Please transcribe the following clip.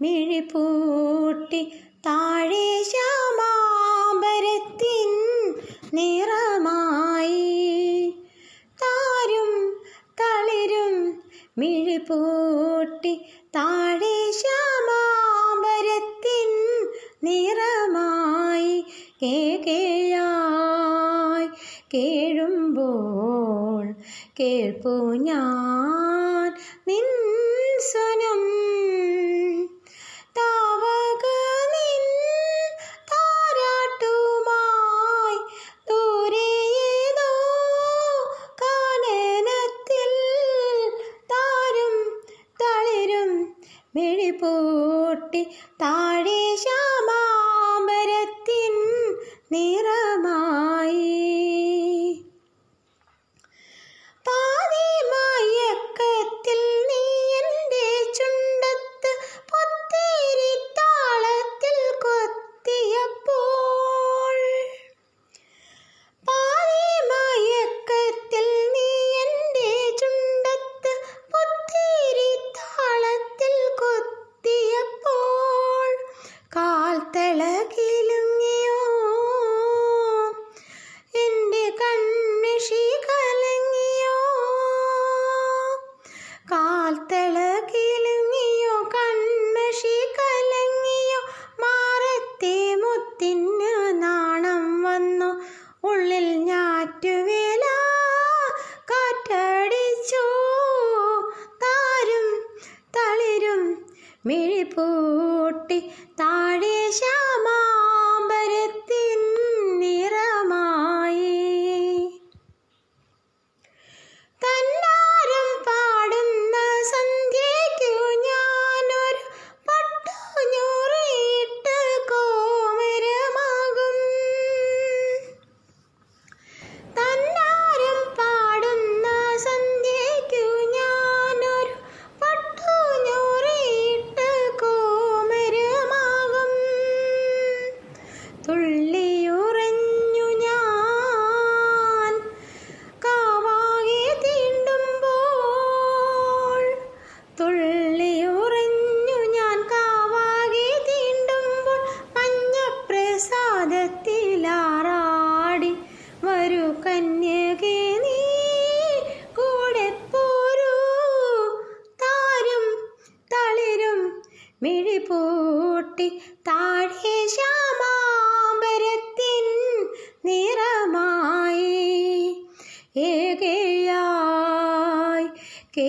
മിഴിപൂട്ടി താഴെ ശ്യാമാരത്തിൻ നിറമായി. താരും തളിരും മിഴിപൂട്ടി താഴെ ശ്യാമാരത്തിൻ നിറമായി. കേകേയായി കേഴുമ്പോൾ കേൾപ്പു ഞാൻ നിൻ സ്വനം മിഴിപൂട്ടി താഴെ ശ്യാമാംബരത്തിൻ കാൽ തിളകിലുങ്ങിയോ എന്റെ കൺമിഷി കലങ്ങിയോ? കാൽ തിളകിലുങ്ങിയോ കൺമഷി കലങ്ങിയോ? മാറത്തെ മുത്തിന് നാണം വന്നു. ഉള്ളിൽ ഞാറ്റുവേല കാറ്റടിച്ചു. താരും തളിരും മിഴിപ്പൂട്ടി താഴെ തുള്ളിയുറഞ്ഞു ഞാൻ. കാവാകെ തീണ്ടുമ്പോൾ തുള്ളിയുറഞ്ഞു ഞാൻ. കാവാകെ തീണ്ടുമ്പോൾ മഞ്ഞപ്രസാദത്തിലാറാടി വരൂ കന്യകേ മിഴിപൂട്ടി താ കേ